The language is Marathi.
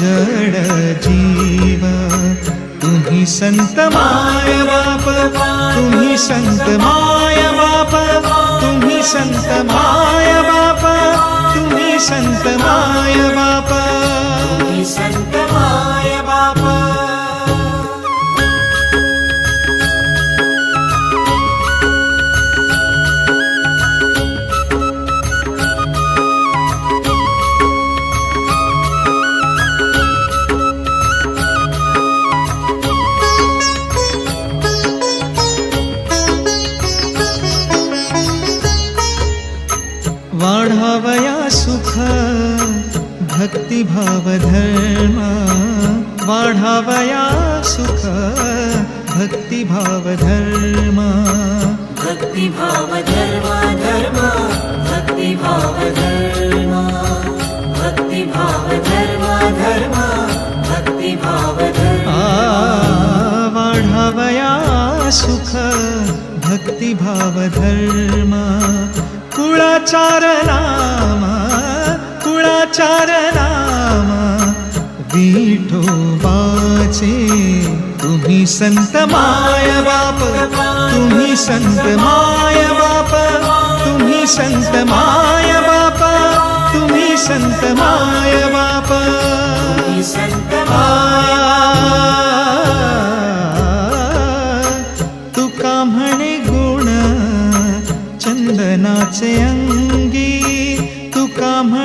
जड जीव तुम्ही संत माय बाप तुम्ही संत माय बाप तुम्ही संत माय बाप तुम्ही संत माय बाप। भक्तिभावधर्मा वाढावया सुख भक्तिभावधर्मा। धर्म भक्तिभाव भक्तिभाव धर्म भक्तिभाव धर्म धर्म सुख भक्तिभावधर्मा। कुळाचारनामा कुळाचार नाम विठोबाचे तुम्ही संत माय बाप तुम्ही संत माय बाप तुम्ही संत माय बाप तुम्ही संत माय बाप. संत माय